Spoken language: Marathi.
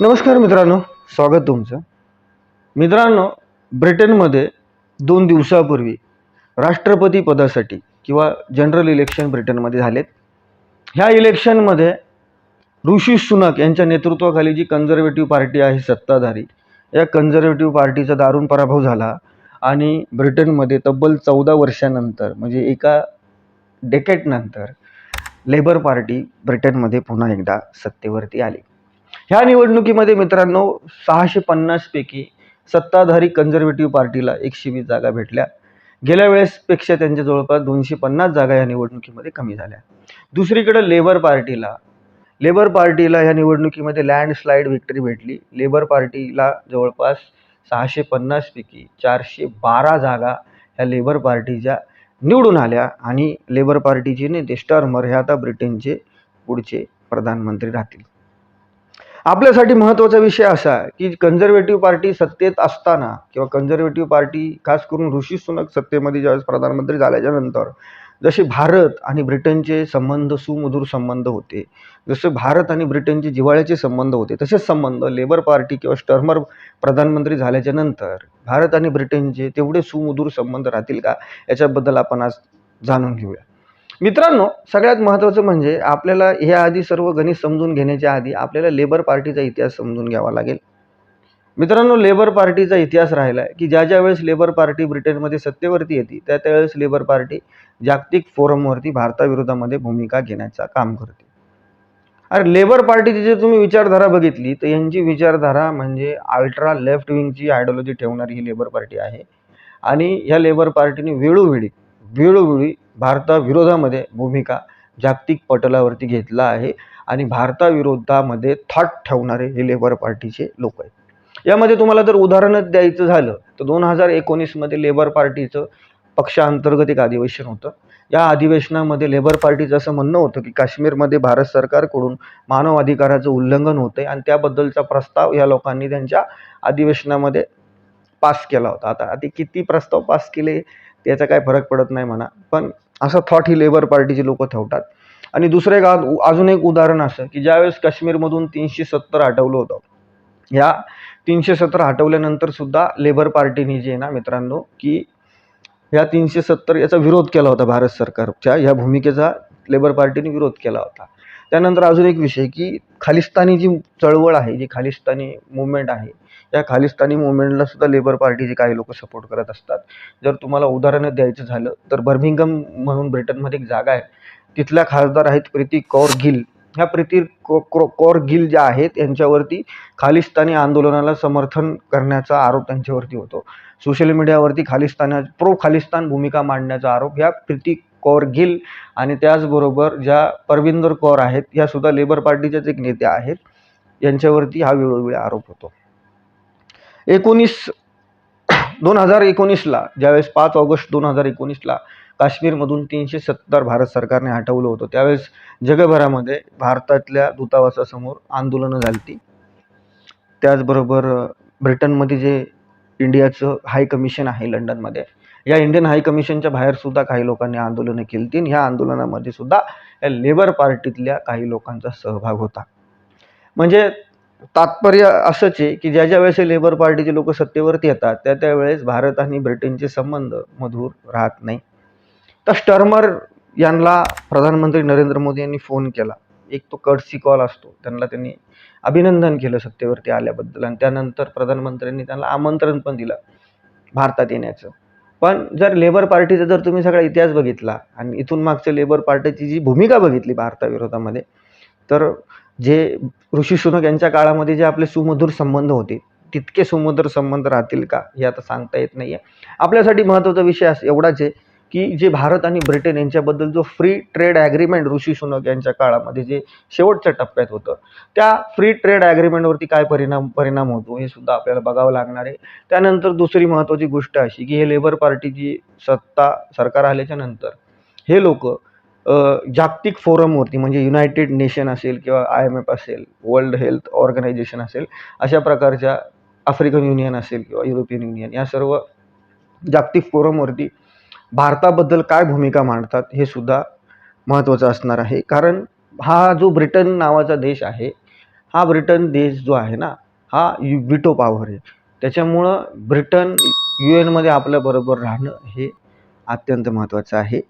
नमस्कार मित्रांनो स्वागत तुमचं. मित्रांनो ब्रिटनमध्ये दोन दिवसापूर्वी राष्ट्रपती पदासाठी किंवा जनरल इलेक्शन ब्रिटनमध्ये झालेत. ह्या इलेक्शनमध्ये ऋषी सुनक यांच्या नेतृत्वाखाली जी कन्झर्वेटिव्ह पार्टी आहे सत्ताधारी या कन्झर्वेटिव्ह पार्टीचा दारुण पराभव झाला आणि ब्रिटनमध्ये तब्बल चौदा वर्षानंतर म्हणजे एका डेकेटनंतर लेबर पार्टी ब्रिटनमध्ये पुन्हा एकदा सत्तेवरती आली. ह्या निवडणुकीमध्ये मित्रांनो सहाशे पन्नासपैकी सत्ताधारी कन्झर्वेटिव्ह पार्टीला एकशे वीस जागा भेटल्या. गेल्या वेळेसपेक्षा त्यांच्या जवळपास दोनशे पन्नास जागा या निवडणुकीमध्ये कमी झाल्या. दुसरीकडे लेबर पार्टीला लेबर पार्टीला ह्या निवडणुकीमध्ये लँडस्लाईड विक्टरी भेटली. लेबर पार्टीला जवळपास सहाशे पन्नासपैकी चारशे बारा जागा ह्या लेबर पार्टीच्या निवडून आल्या आणि लेबर पार्टीचे नेते स्टर्मर हे आता ब्रिटनचे पुढचे प्रधानमंत्री राहतील. आपल्यासाठी महत्त्वाचा विषय असा की कन्झर्वेटिव्ह पार्टी सत्तेत असताना किंवा कन्झर्वेटिव्ह पार्टी खास करून ऋषी सुनक सत्तेमध्ये ज्यावेळेस प्रधानमंत्री झाल्याच्यानंतर जसे भारत आणि ब्रिटनचे संबंध सुमधुर संबंध होते जसे भारत आणि ब्रिटनचे जिव्हाळ्याचे संबंध होते तसेच संबंध लेबर पार्टी किंवा स्टर्मर प्रधानमंत्री झाल्याच्यानंतर भारत आणि ब्रिटनचे तेवढे सुमधुर संबंध राहतील का? याच्याबद्दल आपण आज जाणून घेऊया. मित्रांनो सगळ्यात महत्त्वाचं म्हणजे आपल्याला ह्या आधी सर्व गणित समजून घेण्याच्या आधी आपल्याला लेबर पार्टीचा इतिहास समजून घ्यावा लागेल. मित्रांनो लेबर पार्टीचा इतिहास राहिला आहे की ज्या ज्या वेळेस लेबर पार्टी ब्रिटनमध्ये सत्तेवरती येते त्या त्यावेळेस लेबर पार्टी जागतिक फोरमवरती भारताविरोधामध्ये भूमिका घेण्याचं काम करते. अरे लेबर पार्टीची जर तुम्ही विचारधारा बघितली तर यांची विचारधारा म्हणजे अल्ट्रा लेफ्ट विंगची आयडिओलॉजी ठेवणारी ही लेबर पार्टी आहे. आणि ह्या लेबर पार्टीने वेळोवेळी वेळोवेळी भारताविरोधामध्ये भूमिका जागतिक पटलावरती घेतला आहे आणि भारताविरोधामध्ये थॉट ठेवणारे हे लेबर पार्टीचे लोक आहेत. यामध्ये तुम्हाला जर उदाहरणच द्यायचं झालं तर दोन हजार एकोणीसमध्ये लेबर पार्टीचं पक्षांतर्गत एक अधिवेशन होतं. या अधिवेशनामध्ये लेबर पार्टीचं असं म्हणणं होतं की काश्मीरमध्ये भारत सरकारकडून मानव अधिकाराचं उल्लंघन होतं आहे आणि त्याबद्दलचा प्रस्ताव या लोकांनी त्यांच्या अधिवेशनामध्ये पास केला होता. आता ते किती प्रस्ताव पास केले त्याचा काय फरक पडत नाही म्हणा. पण असं थॉट ही लेबर पार्टीची लोक ठेवतात. आणि दुसरं एक अजून एक उदाहरण असं की ज्यावेळेस काश्मीरमधून तीनशे सत्तर हटवलं होतं ह्या तीनशे सत्तर हटवल्यानंतर सुद्धा लेबर पार्टीने जे आहे ना मित्रांनो की ह्या तीनशे सत्तर याचा विरोध केला होता भारत सरकारच्या ह्या भूमिकेचा लेबर पार्टीने विरोध केला होता. त्यानंतर अजून एक विषय की खालिस्तानी जी चळवळ आहे जी खालिस्तानी मुवमेंट आहे या खालिस्तानी मुवमेंटला सुद्धा लेबर पार्टीचे काही लोक सपोर्ट करत असतात. जर तुम्हाला उदाहरणं द्यायचं झालं तर बर्मिंगम म्हणून ब्रिटनमध्ये एक जागा आहे. तिथल्या खासदार आहेत प्रीती कौर गिल. ह्या प्रीती को क्रो कौर गिल ज्या आहेत यांच्यावरती खालिस्तानी आंदोलनाला समर्थन करण्याचा आरोप त्यांच्यावरती होतो. सोशल मीडियावरती खालिस्ताना प्रो खालिस्तान भूमिका मांडण्याचा आरोप ह्या प्रीती कौर गिल आणि त्याचबरोबर ज्या परविंदर कौर आहेत ह्या सुद्धा लेबर पार्टीच्याच एक नेत्या आहेत. यांच्यावरती हा वेळोवेळी आरोप होतो. एकोणीस दोन हजार एकोणीसला ज्यावेळेस पाच ऑगस्ट दोन हजार एकोणीसला काश्मीरमधून तीनशे सत्तर भारत सरकारने हटवलं होतं त्यावेळेस जगभरामध्ये भारतातल्या दूतावासासमोर आंदोलनं झाली ती त्याचबरोबर ब्रिटनमध्ये जे इंडियाचं हाय कमिशन आहे लंडनमध्ये या इंडियन हाय कमिशनच्या बाहेर सुद्धा काही लोकांनी आंदोलनं केली तीन ह्या आंदोलनामध्ये सुद्धा या लेबर पार्टीतल्या काही लोकांचा सहभाग होता. म्हणजे तात्पर्य असंच आहे की ज्या ज्या वेळेस हे लेबर पार्टीचे लोक सत्तेवरती येतात त्या त्यावेळेस भारत आणि ब्रिटनचे संबंध मधुर राहत नाही. तर स्टर्मर यांना प्रधानमंत्री नरेंद्र मोदी यांनी फोन केला. एक तो कर्टसी कॉल असतो. त्यांना त्यांनी अभिनंदन केलं सत्तेवरती आल्याबद्दल आणि त्यानंतर प्रधानमंत्र्यांनी त्यांना आमंत्रण पण दिलं भारतात येण्याचं. पण जर लेबर पार्टीचा जर तुम्ही सगळा इतिहास बघितला आणि इथून मागच्या लेबर पार्टीची जी भूमिका बघितली भारताविरोधामध्ये तर जे ऋषी सुनक यांच्या काळामध्ये जे आपले सुमधुर संबंध होते तितके सुमधुर संबंध राहतील का हे आता सांगता येत नाही आहे आपल्यासाठी महत्त्वाचा विषय असं एवढाच आहे की जे भारत आणि ब्रिटन यांच्याबद्दल जो free trade agreement Rishi Sunak यांच्या काळामध्ये जे शेवटच्या टप्प्यात होतं त्या फ्री ट्रेड ॲग्रीमेंटवरती काय परिणाम परिणाम होतो हे सुद्धा आपल्याला बघावं लागणार आहे. त्यानंतर दुसरी महत्त्वाची गोष्ट अशी की हे लेबर पार्टीची सत्ता सरकार आल्याच्यानंतर हे लोक जागतिक फोरमवरती म्हणजे युनायटेड नेशन असेल किंवा आय एम एफ असेल वर्ल्ड हेल्थ ऑर्गनायझेशन असेल अशा प्रकारच्या आफ्रिकन युनियन असेल किंवा युरोपियन युनियन या सर्व जागतिक फोरमवरती भारताबद्दल काय भूमिका मांडतात हे सुद्धा महत्त्वाचं असणार आहे. कारण हा जो ब्रिटन नावाचा देश आहे हा ब्रिटन देश जो आहे ना हा यु विटो पावर आहे. त्याच्यामुळं ब्रिटन यू एनमध्ये आपल्याबरोबर राहणं हे अत्यंत महत्त्वाचं आहे.